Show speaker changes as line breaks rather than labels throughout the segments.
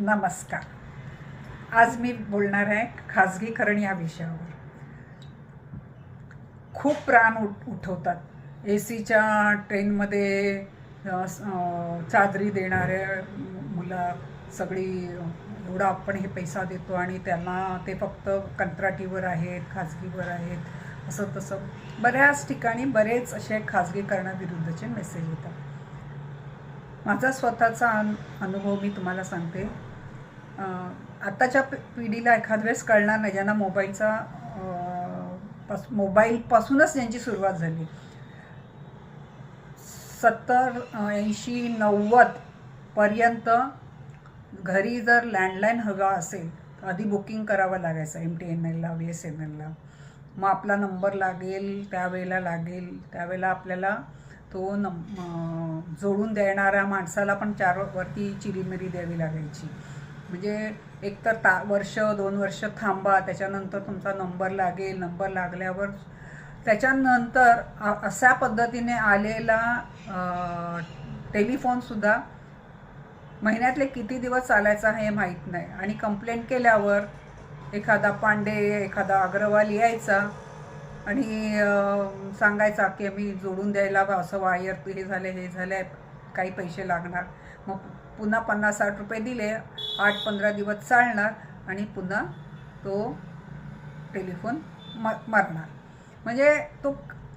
नमस्कार. आज मी बोलणार आहे खाजगीकरण या विषयावर. खूप प्राण उठ उठवतात. ए सीच्या ट्रेनमध्ये चादरी देणाऱ्या मुलं सगळी एवढा आपण हे पैसा देतो आणि त्यांना ते फक्त कंत्राटीवर आहेत खाजगीवर आहेत असं तसं. बऱ्याच ठिकाणी बरेच असे खाजगीकरणाविरुद्धचे मेसेज येतात. माझा स्वतःचा अनुभव मी तुम्हाला सांगते. आत्ताच्या पि- पिढीला एखाद वेळेस कळणार नाही. ज्यांना मोबाईलचा पास मोबाईलपासूनच यांची सुरुवात झाली. सत्तर ऐंशी नव्वदपर्यंत घरी जर लँडलाईन हवा असेल तर आधी बुकिंग करावं लागायचं. एम टी एन एलला बी एस एन एलला. मग आपला नंबर लागेल त्यावेळेला लागेल. त्यावेळेला आपल्याला तो नम जोडून देणाऱ्या माणसाला पण चार वरती चिरीमिरी द्यावी लागायची. म्हणजे एकतर ता वर्ष दोन वर्ष थांबा त्याच्यानंतर तुमचा नंबर लागेल नंबर लागल्यावर त्याच्यानंतर अशा पद्धतीने आलेला टेलिफोनसुद्धा महिन्यातले किती दिवस चालायचा हे माहीत नाही. आणि कंप्लेंट केल्यावर एखादा पांडे एखादा अग्रवाल यायचा आणि सांगायचा की आम्ही जोडून द्यायला असं वायर हे झाले हे झाले काही पैसे लागणार. मग पुन्हा पन्नास साठ रुपये दिले आठ पंधरा दिवस चालणार आणि पुन्हा तो टेलिफोन म मरणार. म्हणजे तो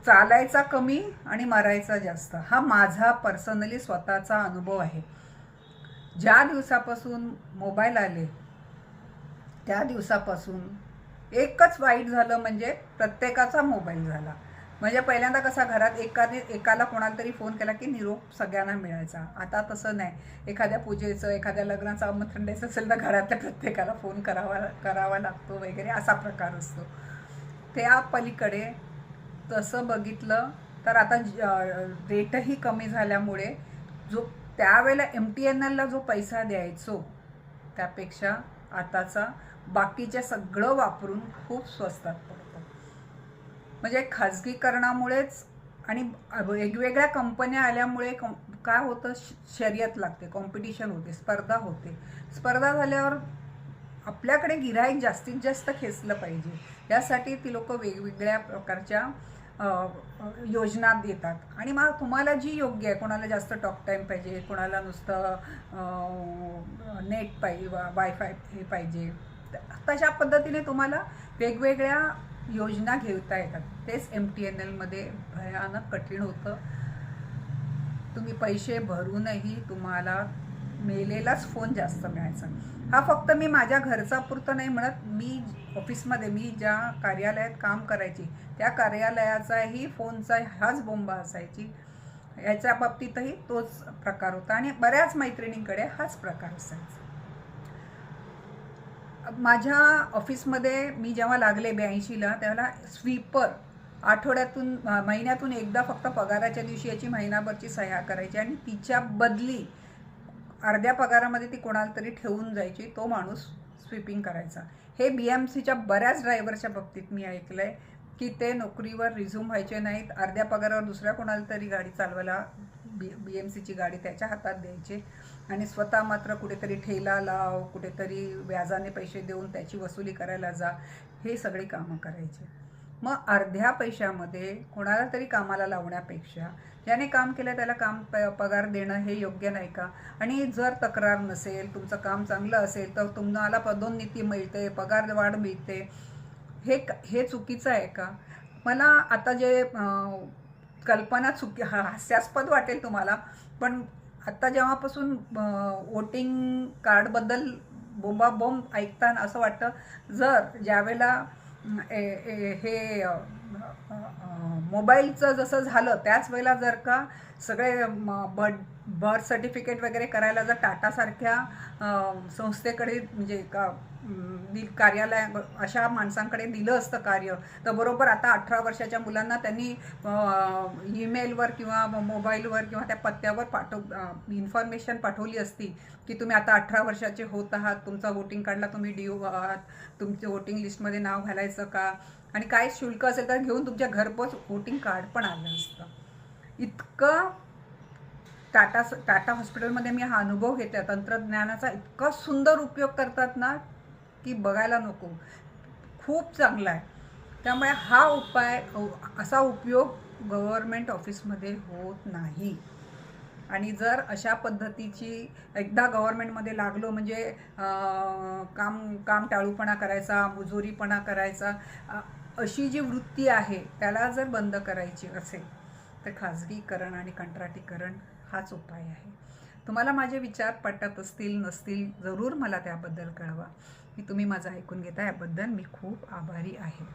चालायचा कमी आणि मरायचा जास्त. हा माझा पर्सनली स्वतःचा अनुभव आहे. ज्या दिवसापासून मोबाईल आले त्या दिवसापासून एकच वाईट झालं म्हणजे प्रत्येकाचा मोबाईल झाला. म्हणजे पहिल्यांदा कसा घरात एकाने एकाला कोणाला तरी फोन केला की निरोप सगळ्यांना मिळायचा. आता तसं नाही. एखाद्या पूजेचं एखाद्या लग्नाचं आमंत्रण द्यायचं असेल तर घरातल्या प्रत्येकाला फोन करावा करावा लागतो वगैरे असा प्रकार असतो. त्या पलीकडे तसं बघितलं तर आता ज- रेटही कमी झाल्यामुळे जो त्यावेळेला एम टी एन एलला जो पैसा द्यायचो त्यापेक्षा आताचा बाकीच्या सगळं वापरून खूप स्वस्तात म्हणजे खाजगीकरणामुळेच आणि वेगवेगळ्या कंपन्या आल्यामुळे कं काय होतं श- शर्यत लागते कॉम्पिटिशन होते स्पर्धा होते. स्पर्धा झाल्यावर आपल्याकडे गिराईक जास्तीत जास्त खेचलं पाहिजे. यासाठी ती लोक वेगवेगळ्या प्रकारच्या योजना देतात. आणि मग तुम्हाला जी योग्य आहे कोणाला जास्त टॉक टाईम पाहिजे कोणाला नुसतं नेट पाहिजे वायफाय हे पाहिजे तशा पद्धतीने तुम्हाला वेगवेगळ्या योजना घेता येतात. तेच एम टी एन एलमध्ये भयानक कठीण होतं. तुम्ही पैसे भरूनही तुम्हाला मेलेलाच फोन जास्त मिळायचा. हा फक्त मी माझ्या घरचा पुरतं नाही म्हणत मी ऑफिसमध्ये मी ज्या कार्यालयात काम करायची त्या कार्यालयाचाही फोनचा हाच बोंबा असायची. याच्या बाबतीतही तोच प्रकार होता आणि बऱ्याच मैत्रिणींकडे हाच प्रकार असायचा. माझ्या ऑफिसमध्ये मी जेव्हा लागले ब्याऐंशीला त्याला स्वीपर आठवड्यातून महिन्यातून एकदा फक्त पगाराच्या दिवशी याची महिनाभरची सह्या करायची आणि तिच्या बदली अर्ध्या पगारामध्ये ती कोणाला तरी ठेवून जायची तो माणूस स्वीपिंग करायचा. हे बी एम सीच्या बऱ्याच ड्रायव्हरच्या बाबतीत मी ऐकलं आहे की ते नोकरीवर रिझ्यूम व्हायचे नाहीत अर्ध्या पगारावर दुसऱ्या कोणाला तरी गाडी चालवायला बी बी एम सीची गाडी त्याच्या हातात द्यायची आणि स्वतः मात्र कुठेतरी ठेला लाव कुठेतरी व्याजाने पैसे देऊन त्याची वसुली करायला जा हे सगळी कामं करायचे. मग अर्ध्या पैशामध्ये कोणाला तरी कामाला लावण्यापेक्षा ज्याने काम केलं त्याला काम प पगार देणं हे योग्य नाही का? आणि जर तक्रार नसेल तुमचं काम चांगलं असेल तर तुम्हाला पदोन्नती मिळते पगार वाढ मिळते. हे क- हे चुकीचं आहे का? मला आता जे कल्पना चुकी हा हास्यास्पद वाटेल तुम्हाला. पण आत्ता जेव्हापासून वोटिंग कार्डबद्दल बोंबाबोंब ऐकताना असं वाटतं जर ज्यावेळेला ए- ए- हे मोबाईलचं जसं झालं त्याच वेळेला जर का सगळे बर्थ बर्थ सर्टिफिकेट वगैरे करायला जर टाटासारख्या संस्थेकडे म्हणजे का कार्यालय अशा माणसांकडे दिलं असतं कार्य तर बरोबर आता अठरा वर्षाच्या मुलांना त्यांनी ईमेलवर किंवा मोबाईलवर किंवा त्या पत्त्यावर पाठव इन्फॉर्मेशन पाठवली असती की तुम्ही आता अठरा वर्षाचे होत आहात तुमचा वोटिंग कार्डला तुम्ही ड्यू आहात तुमच्या वोटिंग लिस्टमध्ये नाव घालायचं का आणि काय शुल्क असेल तर घेऊन तुमच्या घरपोच वोटिंग कार्ड पण आलं असतं. इतकं टाटा टाटा हॉस्पिटलमध्ये मी हा अनुभव घेते. तंत्रज्ञानाचा इतका सुंदर उपयोग करतात ना की बघायला नको. खूप चांगला आहे. त्यामुळे हा उपाय असा उपयोग गव्हर्मेंट ऑफिसमध्ये होत नाही. आणि जर अशा पद्धतीची एकदा गव्हर्मेंटमध्ये लागलो म्हणजे काम काम टाळूपणा करायचा मुजोरीपणा करायचा अशी जी वृत्ती आहे त्याला जर बंद करायची असेल तर खाजगीकरण आणि कंत्राटीकरण हाच उपाय आहे. तुम्हाला माझे विचार पटत असतील नसतील जरूर मला त्याबद्दल कळवा. की तुम्ही माझं ऐकून घेता याबद्दल मी खूप आभारी आहे.